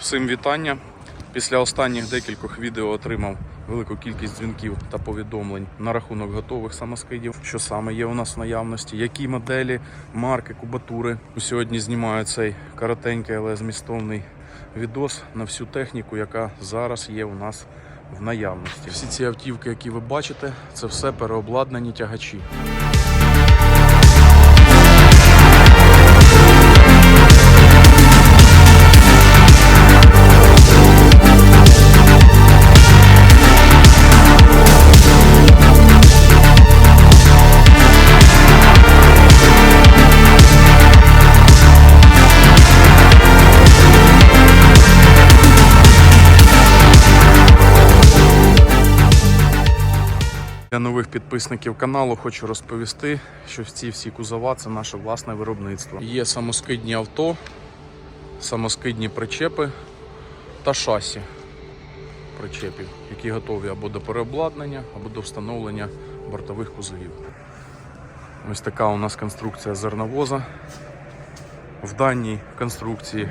Всім вітання. Після останніх декількох відео отримав велику кількість дзвінків та повідомлень на рахунок готових самоскидів, що саме є у нас в наявності, які моделі, марки, кубатури. Сьогодні знімаю цей коротенький, але змістовний відос на всю техніку, яка зараз є у нас в наявності. Всі ці автівки, які ви бачите, це все переобладнані тягачі. Підписників каналу хочу розповісти, що ці всі кузова це наше власне виробництво. Є самоскидні авто, самоскидні причепи та шасі причепів, які готові або до переобладнання, або до встановлення бортових кузовів. Ось така у нас конструкція зерновоза. В даній конструкції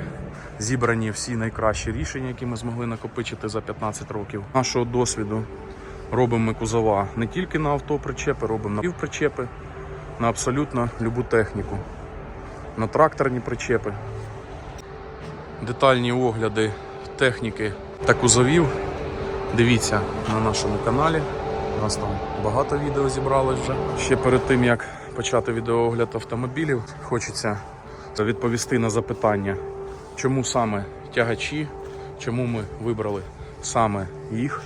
зібрані всі найкращі рішення, які ми змогли накопичити за 15 років. Нашого досвіду робимо ми кузова не тільки на автопричепи, робимо на півпричепи, на абсолютно любу техніку, на тракторні причепи. Детальні огляди техніки та кузовів. Дивіться на нашому каналі. У нас там багато відео зібралось вже. Ще перед тим як почати відеоогляд автомобілів, хочеться відповісти на запитання, чому саме тягачі, чому ми вибрали саме їх.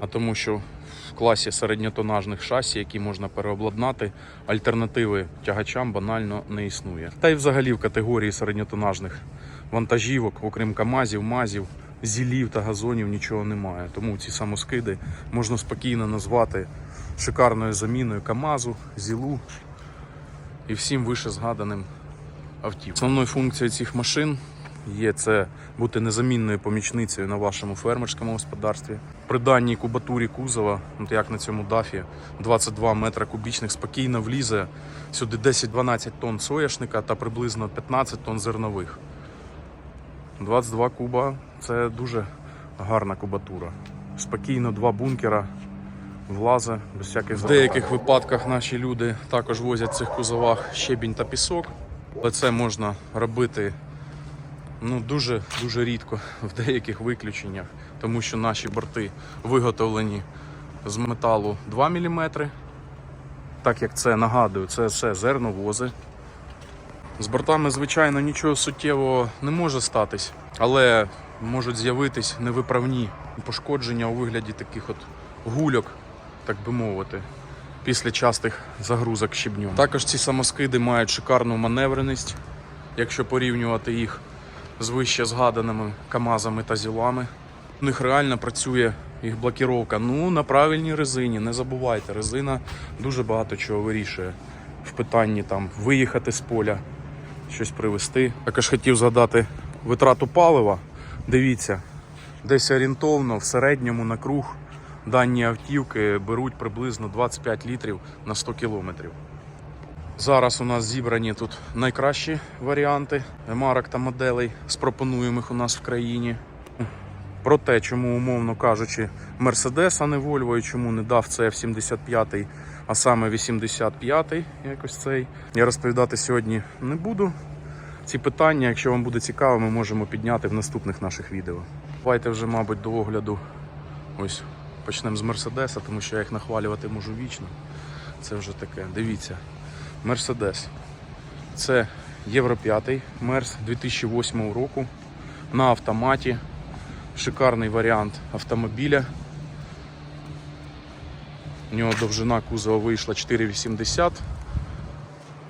А тому, що в класі середньотонажних шасі, які можна переобладнати, альтернативи тягачам банально не існує. Та й взагалі в категорії середньотонажних вантажівок, окрім КАМАЗів, МАЗів, зілів та газонів нічого немає. Тому ці самоскиди можна спокійно назвати шикарною заміною КАМАЗу, ЗІЛу і всім вище згаданим автівкам. Основною функцією цих машин є це бути незамінною помічницею на вашому фермерському господарстві. При даній кубатурі кузова, от як на цьому дафі, 22 метра кубічних спокійно влізе сюди 10-12 тонн соняшника та приблизно 15 тонн зернових. 22 куба це дуже гарна кубатура. Спокійно два бункера влазе без всяких В деяких випадках наші люди також возять в цих кузовах щебінь та пісок, але це можна робити ну, дуже, дуже рідко в деяких виключеннях, тому що наші борти виготовлені з металу 2 мм. Так як це нагадую, це все зерновози. З бортами, звичайно, нічого суттєвого не може статись, але можуть з'явитись невиправні пошкодження у вигляді таких от гульок, так би мовити, після частих загрузок щебню. Також ці самоскиди мають шикарну маневреність, якщо порівнювати їх з вище згаданими КАМАЗами та ЗІЛами. У них реально працює їх блокіровка. Ну, на правильній резині. Не забувайте, резина дуже багато чого вирішує в питанні там виїхати з поля, щось привезти. Також хотів згадати витрату палива. Дивіться, десь орієнтовно в середньому на круг дані автівки беруть приблизно 25 літрів на 100 кілометрів. Зараз у нас зібрані тут найкращі варіанти марок та моделей з пропонуємих у нас в країні. Про те, чому, умовно кажучи, Mercedes, а не Volvo, і чому не дав це F75, а саме 85-й, якось цей. Я розповідати сьогодні не буду. Ці питання, якщо вам буде цікаво, ми можемо підняти в наступних наших відео. Давайте вже, мабуть, до огляду. Ось почнемо з Мерседеса, тому що я їх нахвалювати можу вічно. Це вже таке. Дивіться. Мерседес. Це Євро 5 Мерс 2008 року на автоматі. Шикарний варіант автомобіля. У нього довжина кузова вийшла 4,80,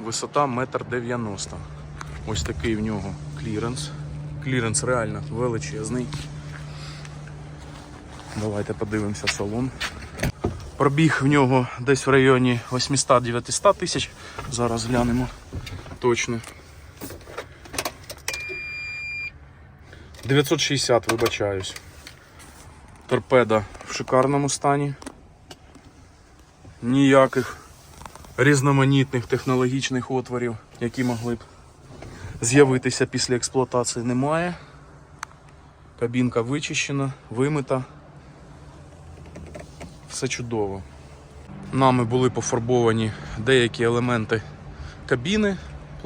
висота 1,90 м. Ось такий в нього кліренс. Кліренс реально величезний. Давайте подивимося салон. Пробіг в нього десь в районі 800-900 тисяч. Зараз глянемо точно. 960, вибачаюсь. Торпеда в шикарному стані. Ніяких різноманітних технологічних отворів, які могли б з'явитися після експлуатації, немає. Кабінка вичищена, вимита. Все чудово. Нами були пофарбовані деякі елементи кабіни,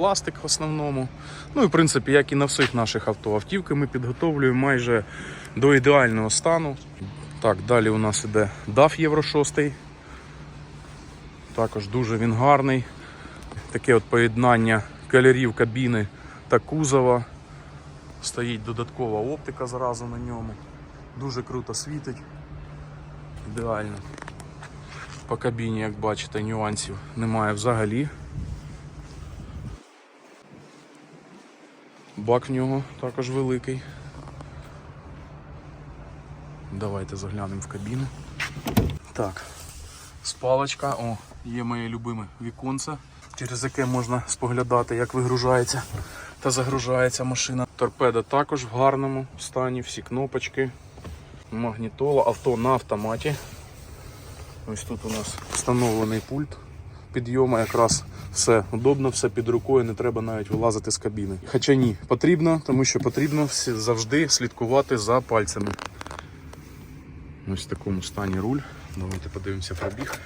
пластик в основному. Ну і в принципі, як і на всіх наших авто. Автівки ми підготовлюємо майже до ідеального стану. Так, далі у нас іде DAF Євро 6. Також дуже він гарний. Таке от поєднання кольорів кабіни та кузова. Стоїть додаткова оптика зразу на ньому. Дуже круто світить. Ідеально. По кабіні, як бачите, нюансів немає взагалі. Бак в нього також великий. Давайте заглянемо в кабіну. Так, спалочка. О, є моє любиме віконце, через яке можна споглядати, як вигружається та загружається машина. Торпеда також в гарному стані, всі кнопочки, магнітола, авто на автоматі. Ось тут у нас встановлений пульт підйому, якраз все удобно, все під рукою, не треба навіть вилазити з кабіни. Хоча ні, потрібно, тому що потрібно завжди слідкувати за пальцями. Ось в такому стані руль. Давайте подивимося пробіг.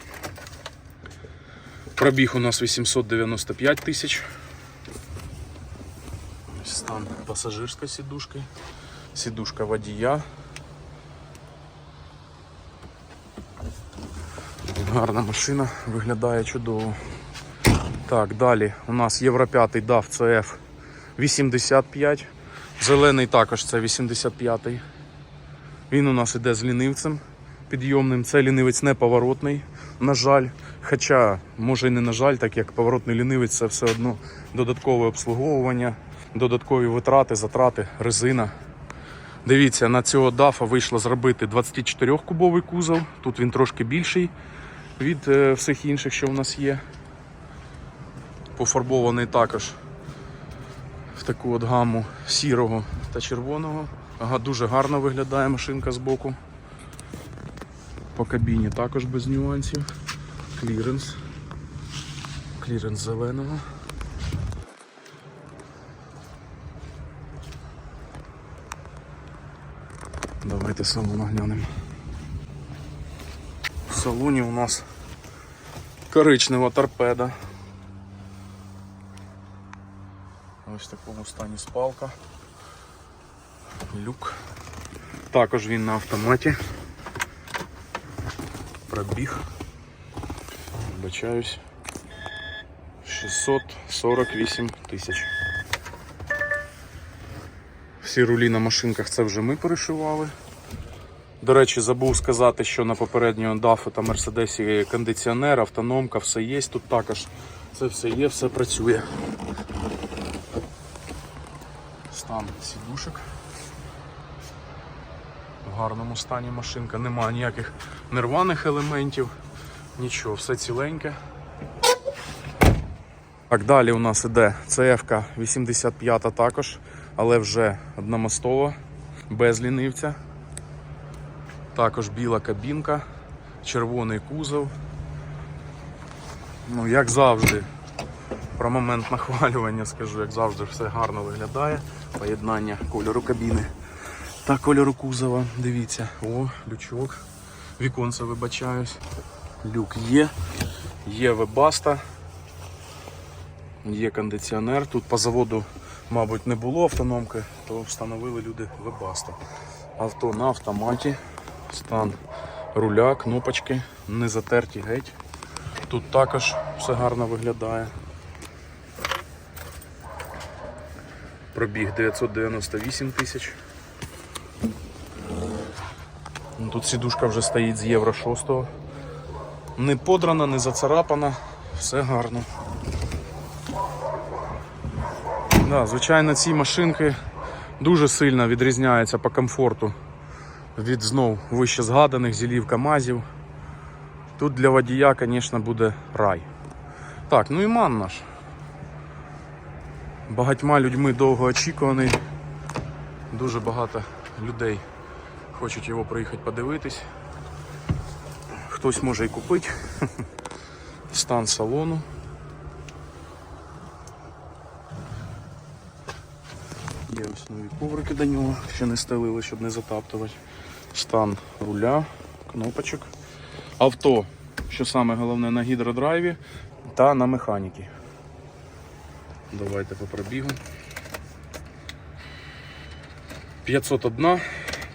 Пробіг у нас 895 тисяч. Ось Стан пасажирської сідушки, сідушка водія. Гарна машина, виглядає чудово. Так, далі у нас Євро 5 DAF CF 85. Зелений також це 85. Він у нас іде з лінивцем підйомним. Це лінивець не поворотний, на жаль. Хоча, може і не на жаль, так як поворотний лінивець це все одно додаткове обслуговування, додаткові витрати, затрати, резина. Дивіться, на цього дафа вийшло зробити 24-кубовий кузов. Тут він трошки більший від е, всіх інших, що в нас є. Пофарбований також в таку от гаму сірого та червоного. Ага, дуже гарно виглядає машинка з боку. По кабіні також без нюансів. Кліренс. Кліренс зеленого. Давайте салон оглянемо. В салоні у нас коричнева торпеда. Ось в такому стані спалка. Люк. Також він на автоматі. Пробіг. Вибачаюсь. 648 тисяч. Всі рулі на машинках це вже ми перешивали. До речі, забув сказати, що на попереднього DAF та Мерседесі кондиціонер, автономка, все є. Тут також це все є, все працює. Стан сідушок. В гарному стані машинка, немає ніяких нерваних елементів, нічого, все ціленьке. Так, далі у нас іде CF 85 також, але вже одномостова, без лінивця. Також біла кабінка, червоний кузов. Ну, як завжди, про момент нахвалювання скажу, як завжди, все гарно виглядає. Поєднання кольору кабіни та кольору кузова. Дивіться, о, лючок. Віконце вибачаюсь. Люк є, є вебаста, є кондиціонер. Тут по заводу, мабуть, не було автономки, то встановили люди вебаста. Авто на автоматі, стан руля, кнопочки, не затерті геть. Тут також все гарно виглядає. Пробіг 998 тисяч. Ну, Тут сідушка вже стоїть з Євро 6. Не подрана, не зацарапана, все гарно. Да, звичайно, ці машинки дуже сильно відрізняються по комфорту від знов вище згаданих зілів КАМАЗів. Тут для водія, звісно, буде рай. Так, ну і ман наш. Багатьма людьми довго очікуваний. Дуже багато людей хочуть його приїхати подивитись. Хтось може і купити. Стан салону. Є ось нові коврики до нього, ще не стелили, щоб не затаптувати. Стан руля, кнопочок. Авто, що саме головне, на гідродрайві та на механіки. Давайте по пробігу. 501,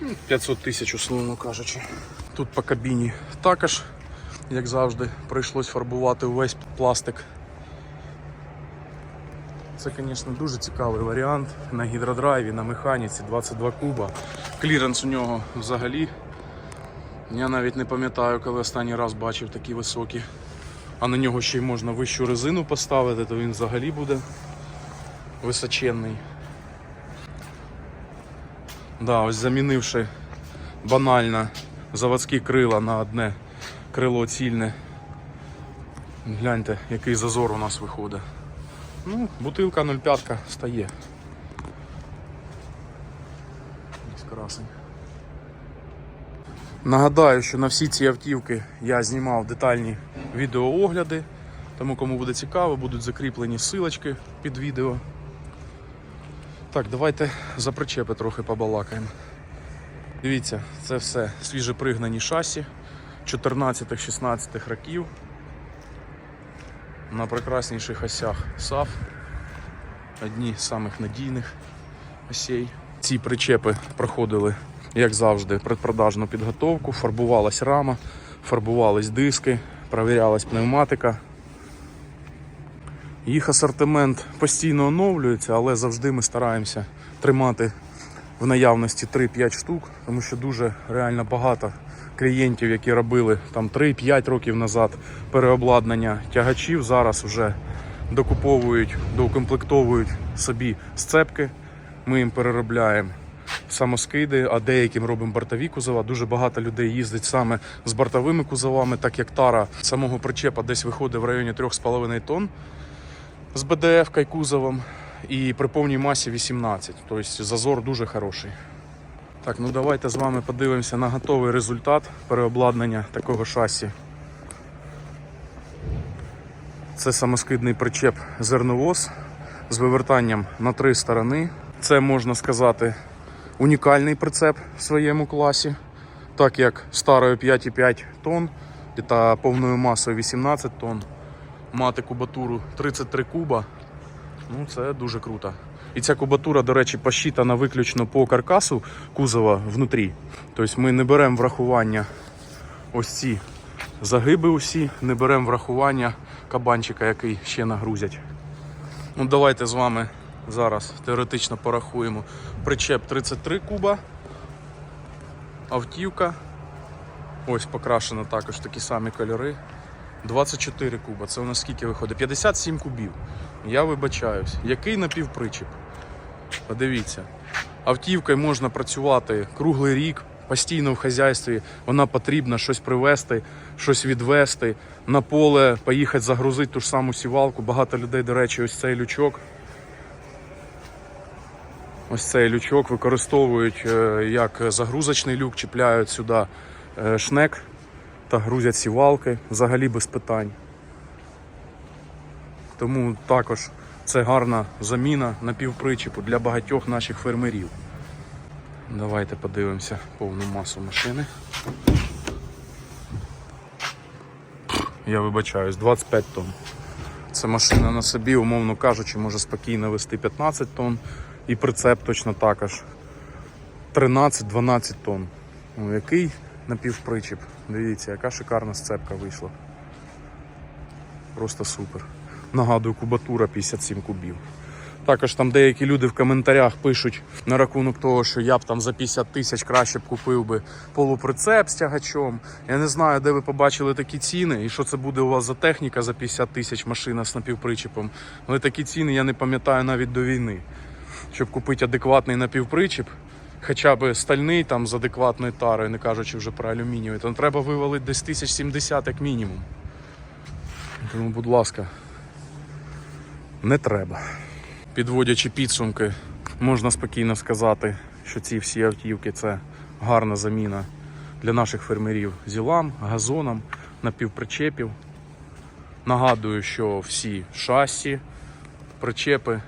ну, 500 тисяч, условно кажучи. Тут по кабіні також, як завжди, прийшлось фарбувати увесь пластик. Це, звісно, дуже цікавий варіант на гідродрайві, на механіці 22 куба. Кліренс у нього взагалі. Я навіть не пам'ятаю, коли останній раз бачив такі високі. А на нього ще й можна вищу резину поставити, то він взагалі буде височенний. Да, ось замінивши банально заводські крила на одне крило цільне. Гляньте, який зазор у нас виходить. Ну, бутилка 0,5 стає. Красень. Нагадаю, що на всі ці автівки я знімав детальні відеоогляди, тому кому буде цікаво, будуть закріплені силочки під відео. Так, давайте за причепи трохи побалакаємо. Дивіться, це все свіже пригнані шасі 14-16 років. На прекрасніших осях SAF. Одні з самих надійних осей. Ці причепи проходили, як завжди, предпродажну підготовку, фарбувалась рама, фарбувались диски, провірялась пневматика. Їх асортимент постійно оновлюється, але завжди ми стараємося тримати в наявності 3-5 штук, тому що дуже реально багато клієнтів, які робили там 3-5 років назад переобладнання тягачів, зараз вже докуповують, доукомплектовують собі сцепки. Ми їм переробляємо самоскиди, а деяким робимо бортові кузова. Дуже багато людей їздить саме з бортовими кузовами, так як тара самого причепа десь виходить в районі 3,5 тонн з БДФ і. І при повній масі 18, тобто зазор дуже хороший. Так, ну давайте з вами подивимося на готовий результат переобладнання такого шасі. Це самоскидний причеп зерновоз з вивертанням на три сторони. Це можна сказати унікальний прицеп в своєму класі, так як старою 5,5 тонн та повною масою 18 тонн мати кубатуру 33 куба. Ну, це дуже круто. І ця кубатура, до речі, посчитана виключно по каркасу кузова внутрі. Тобто ми не беремо врахування ось ці загиби усі, не беремо врахування кабанчика, який ще нагрузять. Ну, давайте з вами зараз теоретично порахуємо. Причеп 33 куба, автівка. Ось покрашено також такі самі кольори. 24 куба. Це у нас скільки виходить? 57 кубів. Я вибачаюсь. Який напівпричіп? Подивіться. Автівкою можна працювати круглий рік, постійно в хазяйстві. Вона потрібна щось привезти, щось відвести, на поле поїхати загрузити ту ж саму сівалку. Багато людей, до речі, ось цей лючок. Ось цей лючок використовують е, як загрузочний люк, чіпляють сюди е, шнек та грузять сівалки взагалі без питань. Тому також це гарна заміна напівпричепу для багатьох наших фермерів. Давайте подивимося повну масу машини. Я вибачаюсь, 25 тонн. Це машина на собі, умовно кажучи, може спокійно вести 15 тонн і прицеп точно також 13-12 тонн. Ну, який напівпричіп. Дивіться, яка шикарна сцепка вийшла. Просто супер. Нагадую, кубатура 57 кубів. Також там деякі люди в коментарях пишуть на рахунок того, що я б там за 50 тисяч краще б купив би полуприцеп з тягачом. Я не знаю, де ви побачили такі ціни і що це буде у вас за техніка за 50 тисяч машина з напівпричепом. Але такі ціни я не пам'ятаю навіть до війни. Щоб купити адекватний напівпричеп, хоча б стальний там з адекватною тарою, не кажучи вже про алюмінієвий, то треба вивалити десь 1070 як мінімум. Тому, будь ласка, не треба. Підводячи підсумки, можна спокійно сказати, що ці всі автівки це гарна заміна для наших фермерів зілам, газонам, напівпричепів. Нагадую, що всі шасі, причепи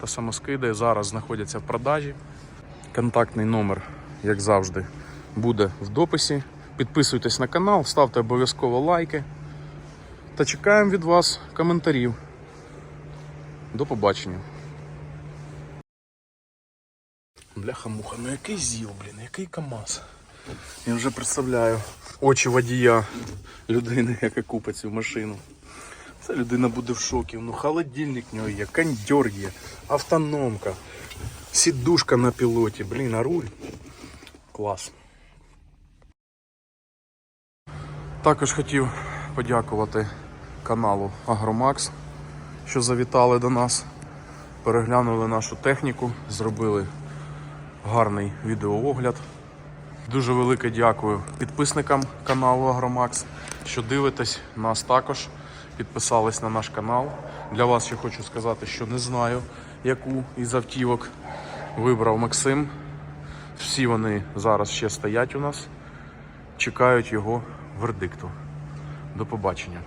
та самоскиди зараз знаходяться в продажі. Контактний номер, як завжди, буде в дописі. Підписуйтесь на канал, ставте обов'язково лайки та чекаємо від вас коментарів. До побачення. Бляха-муха, ну який ЗІЛ, блін, який КАМАЗ. Я вже представляю очі водія людини, яка купить цю машину. Ця людина буде в шокі. Ну, холодильник в нього є, кондьор є, автономка, сідушка на пілоті, блін, а руль. Клас. Також хотів подякувати каналу Агромакс, що завітали до нас, переглянули нашу техніку, зробили гарний відеоогляд. Дуже велике дякую підписникам каналу Агромакс, що дивитесь нас також, підписались на наш канал. Для вас ще хочу сказати, що не знаю, яку із автівок вибрав Максим. Всі вони зараз ще стоять у нас, чекають його вердикту. До побачення.